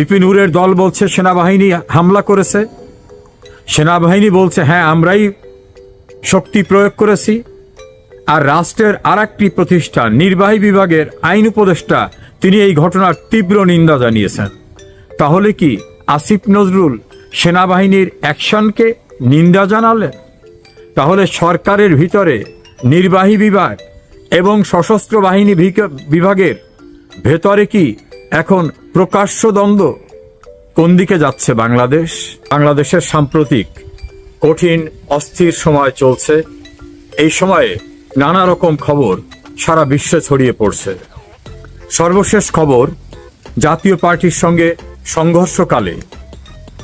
বিপিনুরের দল বলছে সেনাবাহিনী হামলা করেছে। সেনাবাহিনী বলছে হ্যাঁ আমরাই শক্তি প্রয়োগ করেছি। আর রাষ্ট্রের আর একটি প্রতিষ্ঠান, নির্বাহী বিভাগের আইন উপদেষ্টা, তিনি এই ঘটনার তীব্র নিন্দা জানিয়েছেন। তাহলে কি আসিফ নজরুল সেনাবাহিনীর অ্যাকশনকে নিন্দা জানালেন? তাহলে সরকারের ভিতরে নির্বাহী বিভাগ এবং সশস্ত্র বাহিনী বিভাগের ভেতরে কি এখন প্রকাশ্য দ্বন্দ্ব। কোন দিকে যাচ্ছে বাংলাদেশ? বাংলাদেশের সাম্প্রতিক কঠিন, অস্থির সময় চলছে। এই সময়ে নানা রকম খবর সারা বিশ্বে ছড়িয়ে পড়ছে। সর্বশেষ খবর, জাতীয় পার্টির সঙ্গে সংঘর্ষকালে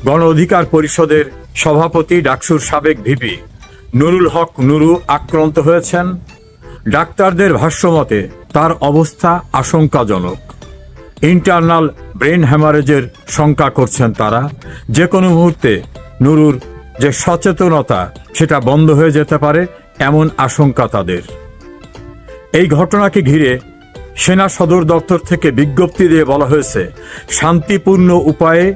গণ অধিকার পরিষদের সভাপতি ডাকসুর সাবেক ভিপি নুরুল হক নুরু আক্রান্ত হয়েছেন। ডাক্তারদের ভাষ্যমতে তার অবস্থা আশঙ্কাজনক। ইন্টারনাল ব্রেন হ্যামারেজের শঙ্কা করছেন তারা। যে কোনো মুহূর্তে নুরুর যে সচেতনতা, সেটা বন্ধ হয়ে যেতে পারে এমন আশঙ্কা তাদের। এই ঘটনাকে ঘিরে সেনা সদর দপ্তর থেকে বিজ্ঞপ্তি দিয়ে বলা হয়েছে, শান্তিপূর্ণ উপায়ে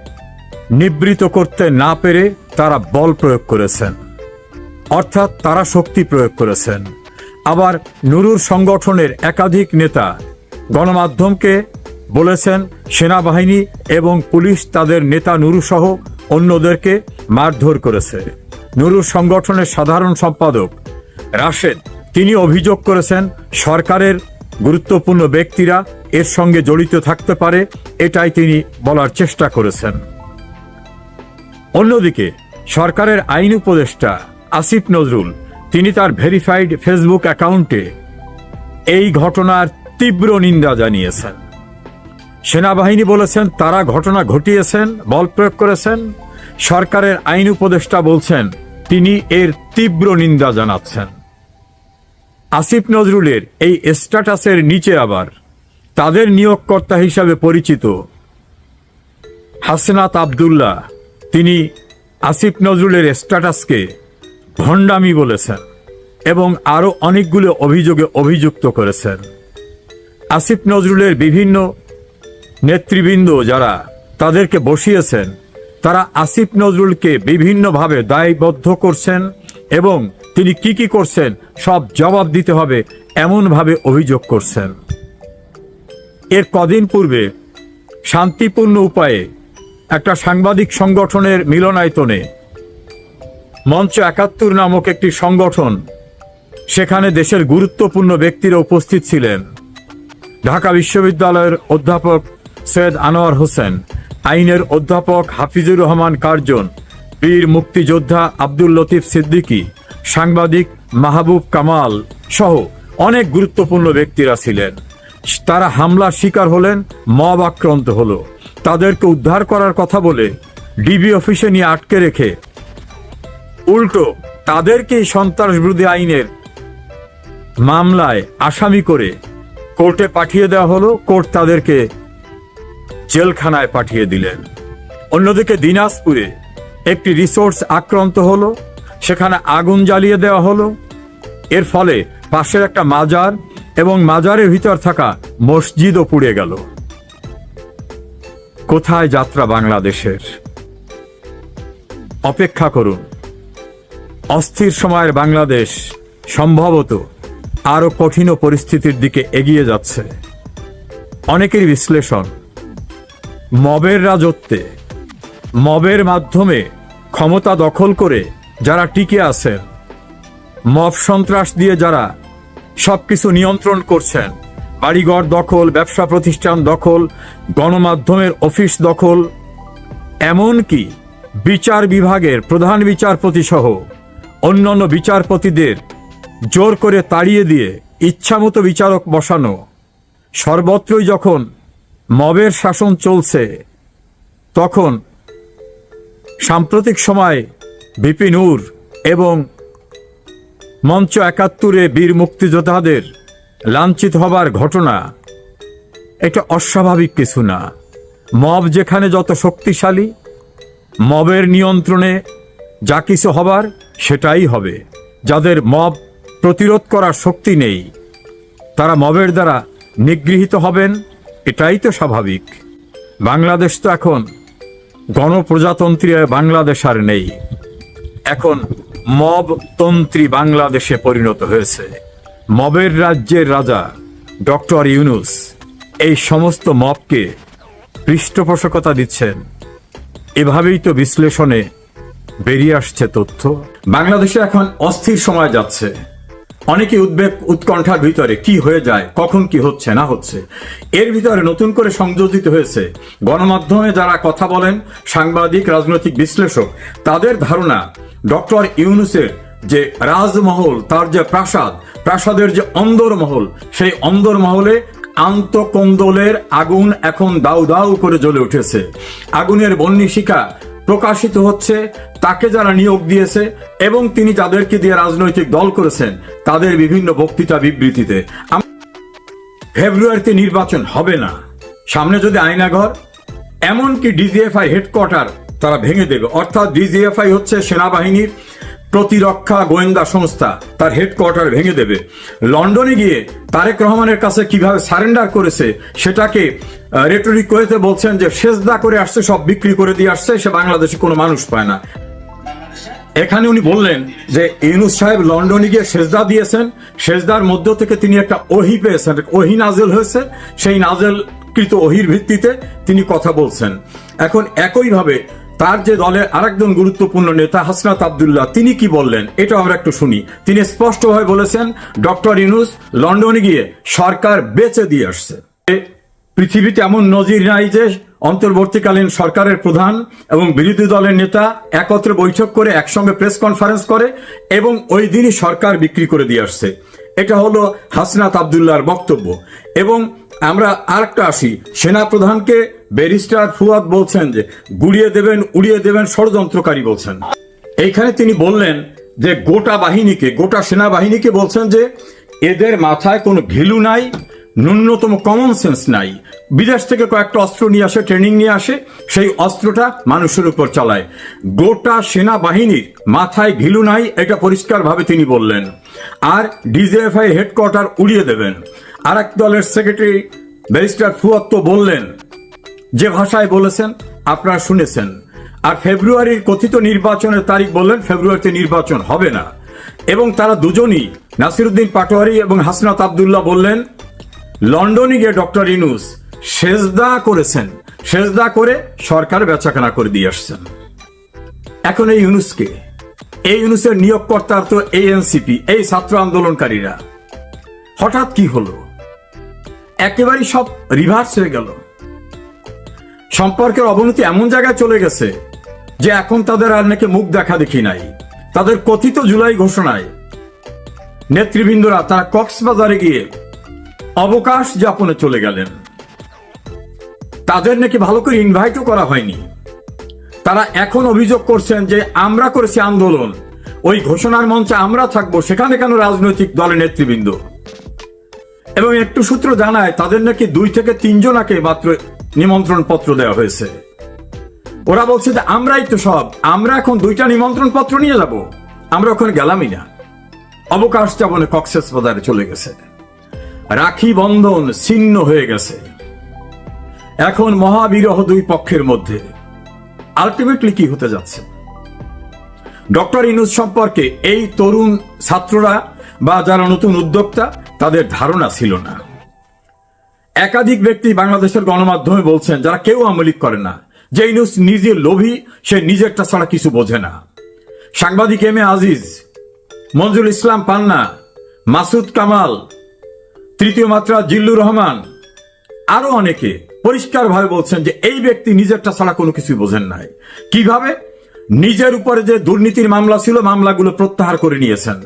নিবৃত করতে না পেরে তারা বল প্রয়োগ করেছেন। অর্থাৎ তারা শক্তি প্রয়োগ করেছেন। আবার নুরুর সংগঠনের একাধিক নেতা গণমাধ্যমকে বলেছেন, সেনাবাহিনী এবং পুলিশ তাদের নেতা নুরু সহ অন্যদেরকে মারধর করেছে। নুরুর সংগঠনের সাধারণ সম্পাদক রাশেদ, তিনি অভিযোগ করেছেন, সরকারের গুরুত্বপূর্ণ ব্যক্তিরা এর সঙ্গে জড়িত থাকতে পারে, এটাই তিনি বলার চেষ্টা করেছেন। অন্যদিকে, সরকারের আইন উপদেষ্টা আসিফ নজরুল, তিনি তার ভেরিফাইড ফেসবুক অ্যাকাউন্টে এই ঘটনার তীব্র নিন্দা জানিয়েছেন। সেনাবাহিনী বলেছেন, তারা ঘটনা ঘটিয়েছেন, বল প্রয়োগ করেছেন। সরকারের আইন উপদেষ্টা বলছেন, তিনি এর তীব্র নিন্দা জানাচ্ছেন। আসিফ নজরুলের এই স্ট্যাটাসের নিচে আবার, তাদের নিয়োগকর্তা হিসাবে পরিচিত হাসনাত আবদুল্লাহ, তিনি আসিফ নজরুলের স্ট্যাটাসকে ভণ্ডামি বলেছেন এবং আরও অনেকগুলো অভিযোগে অভিযুক্ত করেছেন। আসিফ নজরুলের বিভিন্ন নেতৃবৃন্দ যারা তাদেরকে বসিয়েছেন, তারা আসিফ নজরুলকে বিভিন্নভাবে দায়বদ্ধ করছেন এবং তিনি কি কি করছেন সব জবাব দিতে হবে এমনভাবে অভিযোগ করছেন। এর কদিন পূর্বে শান্তিপূর্ণ উপায়ে একটা সাংবাদিক সংগঠনের মিলনায়তনে মঞ্চ একাত্তর নামক একটি সংগঠন সেখানে দেশের গুরুত্বপূর্ণ ব্যক্তিরা উপস্থিত ছিলেন। ঢাকা বিশ্ববিদ্যালয়ের অধ্যাপক সৈয়দ আনোয়ার হোসেন, আইনের অধ্যাপক হাফিজুর রহমান কার্জন, বীর মুক্তিযোদ্ধা আব্দুল লতিফ সিদ্দিকী, সাংবাদিক মাহবুব কামাল সহ অনেক গুরুত্বপূর্ণ ব্যক্তিরা ছিলেন। তারা হামলার শিকার হলেন, মব আক্রান্ত হলো। তাদেরকে উদ্ধার করার কথা বলে ডিবি অফিসে নিয়ে আটকে রেখে উল্টো তাদেরকেই সন্ত্রাস বিরোধী আইনের মামলায় আসামি করে কোর্টে পাঠিয়ে দেওয়া হলো। কোর্ট তাদেরকে জেলখানায় পাঠিয়ে দিলেন। অন্যদিকে দিনাজপুরে একটি রিসোর্স আক্রান্ত হলো, সেখানে আগুন জ্বালিয়ে দেওয়া হলো। এর ফলে পাশের একটা মাজার এবং মাজারের ভিতর থাকা মসজিদও পুড়ে গেল। কোথায় যাত্রা বাংলাদেশের? অপেক্ষা করুন। অস্থির সময়ের বাংলাদেশ সম্ভবত আরও কঠিন পরিস্থিতির দিকে এগিয়ে যাচ্ছে। অনেকের বিশ্লেষণ মবের রাজত্বে। মবের মাধ্যমে ক্ষমতা দখল করে যারা টিকে আছেন, মব সন্ত্রাস দিয়ে যারা সবকিছু নিয়ন্ত্রণ করছেন, বাড়িঘর দখল, ব্যবসা প্রতিষ্ঠান দখল, গণমাধ্যমের অফিস দখল, এমনকি বিচার বিভাগের প্রধান বিচারপতি সহ অন্যান্য বিচারপতিদের জোর করে তাড়িয়ে দিয়ে ইচ্ছামতো বিচারক বসানো, সর্বত্রই যখন মবের শাসন চলছে। তখন সাম্প্রতিক সময় বিপিনুর এবং মঞ্চ একাত্তরে বীর মুক্তিযোদ্ধাদের লাঞ্ছিত হবার ঘটনা। এটা অস্বাভাবিক কিছু না। মব যেখানে যত শক্তিশালী, মবের নিয়ন্ত্রণে যা কিছু হবার সেটাই হবে। যাদের মব প্রতিরোধ করার শক্তি নেই, তারা মবের দ্বারা নিগৃহীত হবেন এটাই তো স্বাভাবিক। বাংলাদেশ তো এখন গণপ্রজাতন্ত্রী বাংলাদেশ আর নেই। এখন মবতন্ত্রী বাংলাদেশে পরিণত হয়েছে। মবের রাজ্যের রাজা ডক্টর ইউনুস এই সমস্ত মবকে পৃষ্ঠপোষকতা দিচ্ছেন। এভাবেই তো বিশ্লেষণে বেরিয়ে আসছে তথ্য। বাংলাদেশে এখন অস্থির সময় যাচ্ছে। অনেকে উদ্বেগ, উৎকণ্ঠার ভিতরে কি হয়ে যায়, কখন কি হচ্ছে, না হচ্ছে, এর ভিতরে নতুন করে সংযোজিত হয়েছে। গণমাধ্যমে যারা কথা বলেন, সাংবাদিক, রাজনৈতিক বিশ্লেষক, তাদের ধারণা, ডক্টর ইউনুসের যে রাজমহল, তার যে প্রাসাদ, প্রাসাদের যে অন্দরমহল, সেই অন্দরমহলে আন্তকন্দলের আগুন এখন দাউ দাউ করে জ্বলে উঠেছে। আগুনের বন্যিশিখা প্রকাশিত হচ্ছে, তাকে যারা নিয়োগ দিয়েছে এবং তিনি যাদেরকে দিয়ে রাজনৈতিক দল করেছেন, তাদের বিভিন্ন বক্তৃতা বিবৃতিতে। ফেব্রুয়ারিতে নির্বাচন হবে না। সামনে যদি আইনাঘর এমনকি ডিজিএফআই হেডকোয়ার্টার তারা ভেঙে দেবে। অর্থাৎ ডিজিএফআই হচ্ছে সেনাবাহিনীর প্রতিরক্ষা গোয়েন্দা সংস্থা তার হেডকোয়ার্টার ভেঙে দেবে। লন্ডনে গিয়ে তারেক রহমানের কাছে কীভাবে সারেন্ডার করেছে সেটাকে রেটরিক করেতে বলছেন যে সেজদা করে আসছে, সব বিক্রি করে দিয়ে আসছে, সে বাংলাদেশে কোনো মানুষ পায় না। এখানে উনি বললেন যে ইউনুস সাহেব লন্ডনে গিয়ে সেজদা দিয়েছেন, সেজদার মধ্য থেকে তিনি একটা ওহি পেয়েছেন ওহি নাজেল হয়েছে, সেই নাজেল কৃত ওহির ভিত্তিতে তিনি কথা বলছেন। এখন একইভাবে তার যে দলের আরেকজন গুরুত্বপূর্ণ নেতা হাসনাত আবদুল্লাহ, তিনি কি বললেন? এটা আমরা একটু শুনি। তিনি স্পষ্টভাবে বলেছেন, ডক্টর ইউনুস লন্ডনে গিয়ে সরকার বেচে দিয়ে আসছে। পৃথিবীতে এমন নজির নাই যে অন্তর্বর্তীকালীন সরকারের প্রধান এবং বিরোধী দলের নেতা একত্রে বৈঠক করে একসঙ্গে প্রেস কনফারেন্স করে এবং ওই দিনই সরকার বিক্রি করে দিয়ে আসছে। এটা হলো হাসনাত আবদুল্লাহর বক্তব্য। এবং আমরা আরেকটা আসি। সেনা প্রধানকে ব্যারিস্টার ফুয়াদ বলছেন যে, গুড়িয়ে দেবেন, উড়িয়ে দেবেন, ষড়যন্ত্রকারী বলছেন। এইখানে তিনি বললেন যে, গোটা বাহিনীকে, গোটা সেনাবাহিনীকে বলছেন যে, এদের মাথায় কোনো ঘিলু নাই, ন্যূনতম কমন সেন্স নাই। বিদেশ থেকে কয়েকটা অস্ত্র নিয়ে আসে ট্রেনিং নিয়ে আসে, সেই অস্ত্রটা মানুষের উপর চালায়। গোটা সেনাবাহিনীর মাথায় ঘিলু নাই, এটা পরিষ্কারভাবে তিনি বললেন। আর ডিজিএফআই হেডকোয়ার্টার উড়িয়ে দেবেন। আর এক দলের সেক্রেটারি ব্যারিস্টার ফুয়াত্ত বললেন, যে ভাষায় বলেছেন, আপনারা শুনেছেন। আর ফেব্রুয়ারির কথিত নির্বাচনের তারিখ বললেন, ফেব্রুয়ারিতে নির্বাচন হবে না। এবং তারা দুজনই, নাসিরুদ্দিন পাটোয়ারি এবং হাসনাত আবদুল্লাহ বললেন, লন্ডনে গিয়ে ডক্টর ইনুস সেজদা করেছেন। সেজদা করে সরকার বেচাকেনা করে দিয়ে আসছেন। এখন এই ইউনুসকে, এই ইউনুসের নিয়োগকর্তার তো এই এনসিপি এই ছাত্র আন্দোলনকারীরা। হঠাৎ কি হলো? একেবারেই সব রিভার্স হয়ে গেল। সম্পর্কের অবনতি এমন জায়গায় চলে গেছে যে এখন তাদের আর নাকি মুখ দেখা দেখি নাই। তাদের কথিত জুলাই ঘোষণায় নেতৃবৃন্দরা তারা কক্সবাজারে গিয়ে অবকাশ যাপনে চলে গেলেন। তাদের নাকি ভালো করে ইনভাইটও করা হয়নি। তারা এখন অভিযোগ করছেন যে আমরা করেছি আন্দোলন, ওই ঘোষণার মঞ্চে আমরা থাকব, সেখানে কেন রাজনৈতিক দলের নেতৃবৃন্দ? এবং একটু সূত্র জানায় তাদের নাকি দুই থেকে তিনজনাকে মাত্র নিমন্ত্রণ পত্র দেওয়া হয়েছে। ওরা বলছে যে, আমরাই তো সব। আমরা এখন দুইটা নিমন্ত্রণ পত্র নিয়ে যাব। আমরা ওখানে গেলামই না। অবকাশ যাপনে কক্সেস বাজারে চলে গেছে। রাখি বন্ধন ছিন্ন হয়ে গেছে। এখন মহাবিরহ দুই পক্ষের মধ্যে। আলটিমেটলি কি হতে যাচ্ছে? ডক্টর ইনুস সম্পর্কে এই তরুণ ছাত্ররা বা যারা নতুন উদ্যোক্তা তাদের ধারণা ছিল না। একাধিক ব্যক্তি বাংলাদেশের গণমাধ্যমে বলছেন, যারা কেউ আমলিক করে না, যে ইনুস নিজে লোভী, সে নিজেরটা ছাড়া কিছু বোঝে না। সাংবাদিক এম এ আজিজ, মঞ্জুল ইসলাম পান্না, মাসুদ কামাল, তৃতীয় মাত্রা জিল্লুর রহমান, আরও অনেকে পরিষ্কারভাবে বলছেন যে এই ব্যক্তি নিজেরটা ছাড়া কোনো কিছু বোঝেন নাই। কীভাবে? নিজের উপরে যে দুর্নীতির মামলা ছিল, মামলাগুলো প্রত্যাহার করে নিয়েছেন।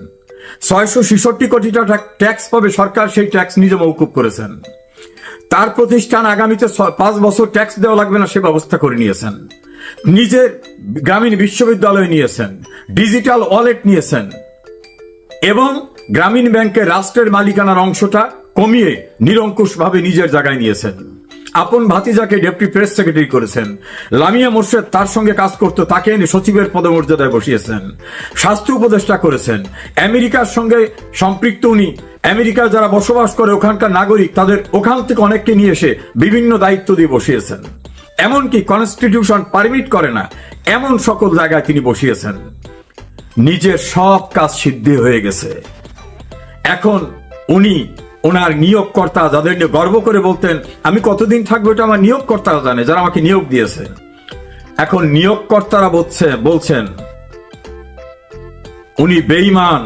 ছয়শো ছেষট্টি কোটি টাকা ট্যাক্স পাবে সরকার, সেই ট্যাক্স নিজে মৌকুব করেছেন। তার প্রতিষ্ঠান আগামীতে পাঁচ বছর ট্যাক্স দেওয়া লাগবে না, সে ব্যবস্থা করে নিয়েছেন। নিজের গ্রামীণ বিশ্ববিদ্যালয় নিয়েছেন ডিজিটাল ওয়ালেট নিয়েছেন, এবং গ্রামীণ ব্যাংকের রাষ্ট্রের মালিকানার অংশটা কমিয়ে নিরঙ্কুশভাবে নিজের জায়গায় নিয়েছেন। আপন ভাতিজাকে ডেপুটি প্রেস সেক্রেটারি করেছেন। লামিয়া মোর্শেদ তার সঙ্গে কাজ করত, তাকে এনে সচিবের পদমর্যাদায় বসিয়েছেন। স্বাস্থ্য উপদেষ্টা করেছেন। আমেরিকার সঙ্গে সম্পৃক্ত উনি। আমেরিকায় যারা বসবাস করে ওখানকার নাগরিক, তাদের ওখান থেকে অনেককে নিয়ে এসে বিভিন্ন দায়িত্ব দিয়ে বসিয়েছেন। এমনকি কনস্টিটিউশন পারমিট করে না, এমন সকল জায়গায় তিনি বসিয়েছেন। নিজের সব কাজ সিদ্ধি হয়ে গেছে। এখন উনি ওনার নিয়োগকর্তা যাদের নিয়ে গর্ব করে বলতেন, আমি কতদিন থাকব এটা আমার নিয়োগকর্তারা জানে, যারা আমাকে নিয়োগ দিয়েছে। এখন নিয়োগকর্তারা বলছে, বলছেন, উনি বেঈমান,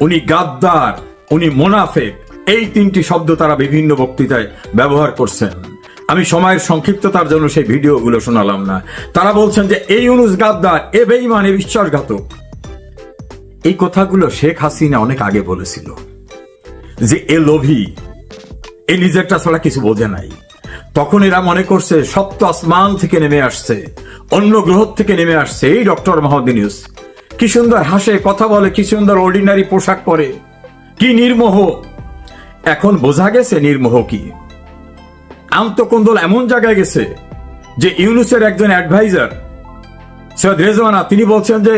উনি গাদ্দার, উনি মোনাফেক। এই তিনটি শব্দ তারা বিভিন্ন বক্তৃতায় ব্যবহার করছেন। আমি সময়ের সংক্ষিপ্ততার জন্য সেই ভিডিওগুলো শোনালাম না। তারা বলছেন যে, এই অনুজ গাদ্দার, এ বেঈমান, এ বিশ্বাসঘাতক এই কথাগুলো শেখ হাসিনা অনেক আগে বলেছিল। যে এ লোভী, এ নিজেরটা ছাড়া কিছু বোঝে নাই। তখন এরা মনে করছে, সপ্ত আসমান থেকে নেমে আসছে, অন্য গ্রহ থেকে নেমে আসছে। এই ডক্টর মাহদিনিউস কি সুন্দর হাসে, কথা বলে, কি সুন্দর অর্ডিনারি পোশাক পরে, কি নির্মোহ। এখন বোঝা গেছে নির্মোহ কি। আন্তকন্দল এমন জায়গায় গেছে যে ইউনুসের একজন অ্যাডভাইজার সৈয়দ রেজওয়ানা, তিনি বলছেন যে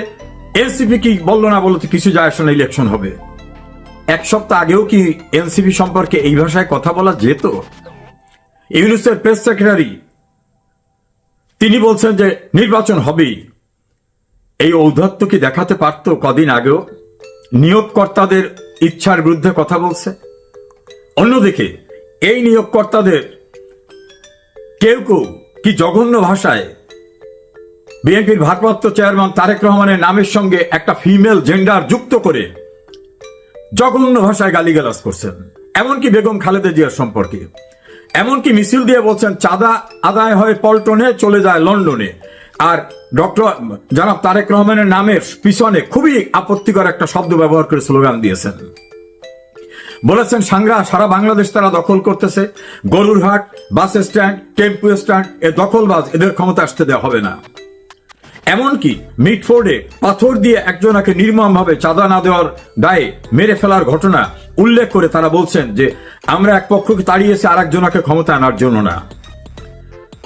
এনসিপি কি বলল না বলতো কিছু যায় আসে না ইলেকশন হবে। এক সপ্তাহ আগেও কি এনসিপি সম্পর্কে এই ভাষায় কথা বলা যেত? ইউনুসের প্রেস সেক্রেটারি, তিনি বলছেন যে নির্বাচন হবেই। এই ঔদ্ধত্য কি দেখাতে পারত কদিন আগেও? নিয়োগকর্তাদের ইচ্ছার বিরুদ্ধে কথা বলছে। অন্যদিকে, এই নিয়োগকর্তাদের কেউ কেউ কি জঘন্য ভাষায় বিএনপির ভারপ্রাপ্ত চেয়ারম্যান তারেক রহমানের নামের সঙ্গে একটা ফিমেল জেন্ডার যুক্ত করে জঘন্য ভাষায় গালিগালাজ করছেন। এমনকি বেগম খালেদা জিয়ার সম্পর্কে। এমনকি মিছিল দিয়ে বলছেন, চাঁদা আদায় হয় পল্টনে, চলে যায় লন্ডনে। আর ডক্টর জনাব তারেক রহমানের নামের পিছনে খুবই আপত্তিকর একটা শব্দ ব্যবহার করে স্লোগান দিয়েছেন। বলেছেন সাংরা সারা বাংলাদেশ তারা দখল করতেছে। গরুরহাট, বাস স্ট্যান্ড, টেম্পু স্ট্যান্ড, এ দখলবাজ, এদের ক্ষমতা আসতে দেওয়া হবে না। এমনকি মিটফোর্ডে পাথর দিয়ে একজনাকে নির্মমভাবে চাঁদা না দেওয়ার দায়ে মেরে ফেলার ঘটনা উল্লেখ করে তারা বলছেন যে, আমরা এক পক্ষকে তাড়িয়েছি আর একজনাকে ক্ষমতা আনার জন্য না।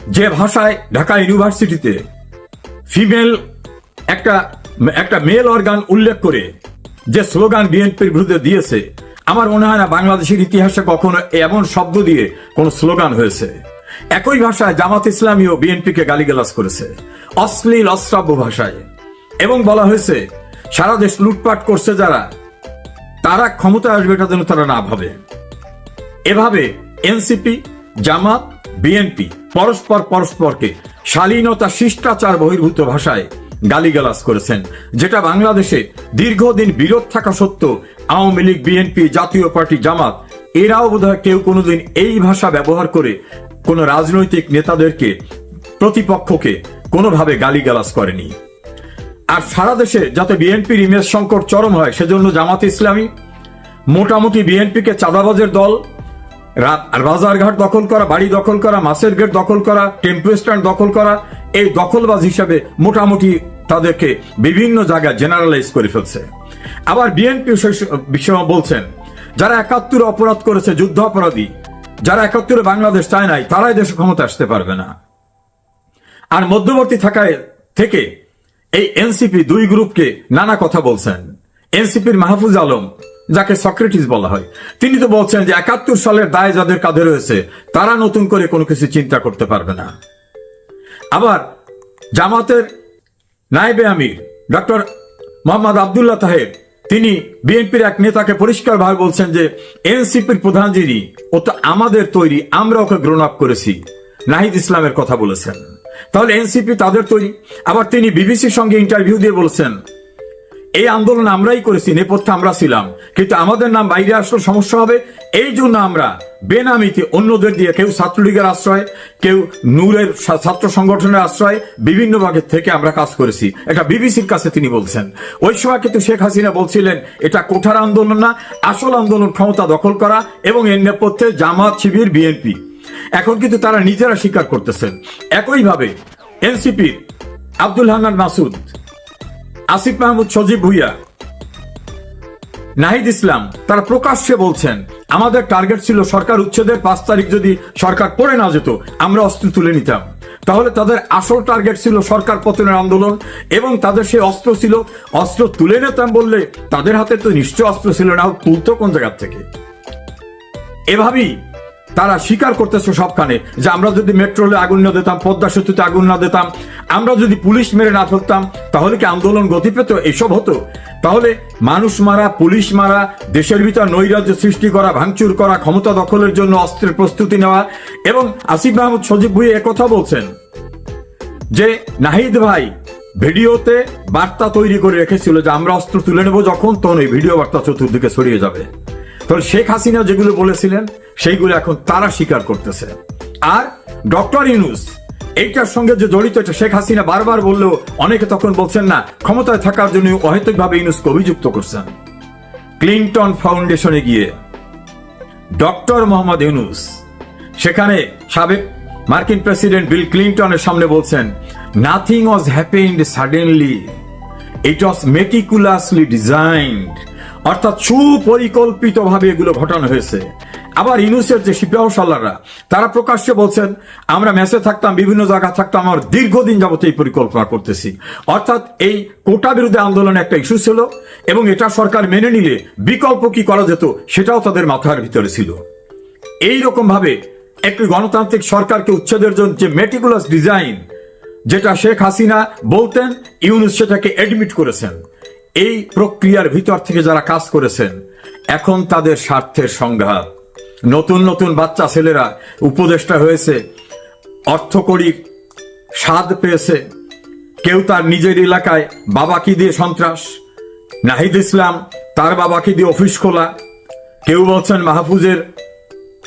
যে ভাষায় ঢাকা ইউনিভার্সিটিতে ফিমেল একটা একটা মেল অর্গান উল্লেখ করে যে স্লোগান বিএনপির বিরুদ্ধে দিয়েছে, আমার মনে হয় না বাংলাদেশের ইতিহাসে কখনো এমন শব্দ দিয়ে কোন স্লোগান হয়েছে। একই ভাষায় জামাত ইসলামী ও বিএনপিকে গালিগালাজ করেছে। অশ্লীল, অশ্রাব্য ভাষায়। এবং বলা হয়েছে, সারা দেশ লুটপাট করছে যারা। তারা ক্ষমতা আসবে এটা যেন তারা না ভাবে। এভাবে এনসিপি, জামাত, বিএনপি পরস্পর পরস্পরকে শালীনতা, শিষ্টাচার বহির্ভূত ভাষায় গালিগালাজ করেছেন, যেটা বাংলাদেশে দীর্ঘদিন বিরোধ থাকা সত্ত্বেও আওয়ামী লীগ, বিএনপি, জাতীয় পার্টি, জামাত, এরাও বোধহয় কেউ কোনোদিন এই ভাষা ব্যবহার করে কোন রাজনৈতিক নেতাদেরকে প্রতিপক্ষকে কোনোভাবে গালিগালাজ করেনি। আর সারা দেশে যাতে বিএনপির ইমেজ সংকট চরম হয়, সেজন্য জামাত ইসলামী, মোটামুটি বিএনপিকে চাঁদাবাজের দল বাজারঘাট দখল করা, বাড়ি দখল করা, মাছের গেট দখল করা, টেম্পো স্ট্যান্ড দখল করা, এই দখলবাজ হিসাবে মোটামুটি তাদেরকে বিভিন্ন জায়গায় জেনারেলাইজ করে ফেলছে। আবার বিএনপি বিষয় বলছেন, যারা একাত্তর অপরাধ করেছে যুদ্ধ অপরাধী যারা একাত্তরে বাংলাদেশ চায় নাই, তারাই দেশে ক্ষমতা আসতে পারবে না। আর মধ্যবর্তী থাকায় থেকে এই এনসিপি দুই গ্রুপকে নানা কথা বলছেন। এনসিপির মাহফুজ আলম, যাকে সক্রেটিস বলা হয়, তিনি তো বলছেন যে একাত্তর সালের দায় যাদের কাঁধে রয়েছে, তারা নতুন করে কোনো কিছু চিন্তা করতে পারবে না। আবার জামাতের নায়েবে আমির, ডক্টর মোহাম্মদ আবদুল্লাহ তাহের তিনি বিএনপির এক নেতাকে পরিষ্কারভাবে বলছেন যে, এনসিপির প্রধান যিনি, ও তো আমাদের তৈরি, আমরা ওকে গ্রোন আপ করেছি। নাহিদ ইসলামের কথা বলেছেন। তাহলে এনসিপি তাদের তৈরি? আবার তিনি বিবিসির সঙ্গে ইন্টারভিউ দিয়ে বলছেন এই আন্দোলন আমরাই করেছি, নেপথ্যে আমরা ছিলাম। কিন্তু আমাদের নাম বাইরে আসলে সমস্যা হবে। এই জন্য আমরা বেনামিতে অন্যদের দিয়ে কেউ ছাত্রলীগের আশ্রয়, কেউ নূরের ছাত্র সংগঠনের আশ্রয় বিভিন্ন ভাগের থেকে আমরা কাজ করেছি। এটা বিবিসির কাছে তিনি বলছেন। ওই সময় কিন্তু শেখ হাসিনা বলছিলেন, এটা কোঠার আন্দোলন না, আসল আন্দোলন ক্ষমতা দখল করা এবং এর নেপথ্যে জামাত, শিবির, বিএনপি। এখন কিন্তু তারা নিজেরা স্বীকার করতেছেন। একইভাবে এনসিপি আব্দুল হান্নান মাসুদ আসিফ মাহমুদ সজীব ভুইয়া। নাহিদ ইসলাম, তারা প্রকাশ্যে বলছেন, আমাদের টার্গেট ছিল সরকার উচ্ছেদের পাঁচ তারিখ যদি সরকার পড়ে না যেত, আমরা অস্ত্র তুলে নিতাম। তাহলে তাদের আসল টার্গেট ছিল সরকার পতনের আন্দোলন এবং তাদের সেই অস্ত্র ছিল, অস্ত্র তুলে নিতাম বললে তাদের হাতে তো নিশ্চয় অস্ত্র ছিল না, তুলতো কোন জায়গার থেকে? এভাবেই তারা স্বীকার করতেছে সবখানে যে আমরা যদি মেট্রোলে আগুন না দিতাম, পদ্মা সেতুতে আগুন না দিতাম আমরা যদি পুলিশ মেরে না ফেলতাম তাহলে কি আন্দোলন গতি পেত এসব হতো? তাহলে মানুষ মারা, পুলিশ মারা, দেশের ভিতর নৈরাজ্য সৃষ্টি করা, ভাঙচুর করা, ক্ষমতা দখলের জন্য অস্ত্রের প্রস্তুতি নেওয়া এবং আসিফ মাহমুদ সজীব ভুঁইয়া একথা বলছেন যে, নাহিদ ভাই ভিডিওতে বার্তা তৈরি করে রেখেছিল যে, আমরা অস্ত্র তুলে নেব যখন, তখন এই ভিডিও বার্তা চতুর্দিকে ছড়িয়ে যাবে। তখন শেখ হাসিনা যেগুলো বলেছিলেন, সেইগুলো এখন তারা স্বীকার করতেছে। আর ডক্টর ইউনুস এইটার সঙ্গে যে জড়িত এটা শেখ হাসিনা বারবার বললেও অনেকে তখন বলছেন না, ক্ষমতায় থাকার জন্য অহেতুকভাবে ইউনুসকে অভিযুক্ত করছেন। ক্লিন্টন ফাউন্ডেশনে গিয়ে ডক্টর মোহাম্মদ ইউনুস, সেখানে সাবেক মার্কিন প্রেসিডেন্ট বিল ক্লিন্টনের সামনে বলছেন nothing was happened suddenly it was meticulously designed অর্থাৎ সুপরিকল্পিতভাবে এগুলো ঘটানো হয়েছে। আবার ইউনুসের যে সিপাহ সাল্লাররা, তারা প্রকাশ্যে বলছেন, আমরা মেসে থাকতাম, বিভিন্ন জায়গা থাকতাম, আমার দীর্ঘদিন যাবত এই পরিকল্পনা করতেছি। অর্থাৎ এই কোটা বিরোধী আন্দোলনে একটা ইস্যু ছিল এবং এটা সরকার মেনে নিলে বিকল্প কি করা যেত সেটাও তাদের মাথার ভিতরে ছিল। এই ভাবে একটি গণতান্ত্রিক সরকারকে উচ্ছেদের জন্য যে মেটিকুলাস ডিজাইন যেটা শেখ হাসিনা বলতেন, ইউনুস সেটাকে এডমিট করেছেন। এই প্রক্রিয়ার ভিতর থেকে যারা কাজ করেছেন, এখন তাদের স্বার্থের সংঘাত। নতুন নতুন বাচ্চা ছেলেরা উপদেষ্টা হয়েছে অর্থকরী স্বাদ পেয়েছে। কেউ তার নিজের এলাকায় বাবাকে দিয়ে সন্ত্রাস? নাহিদ ইসলাম তার বাবাকে দিয়ে অফিস খোলা? কেউ বলছেন মাহফুজের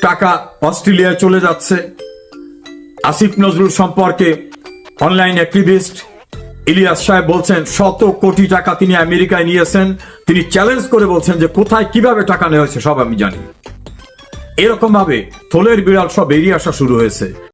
টাকা অস্ট্রেলিয়ায় চলে যাচ্ছে। আসিফ নজরুল সম্পর্কে অনলাইন অ্যাক্টিভিস্ট ইলিয়াস সাহেব বলছেন, শত কোটি টাকা তিনি আমেরিকায় নিয়েছেন। তিনি চ্যালেঞ্জ করে বলছেন যে কোথায় কীভাবে টাকা নেওয়া হয়েছে সব আমি জানি। এরকম ভাবে থলের বিড়াল সব বেরিয়ে আসা শুরু হয়েছে।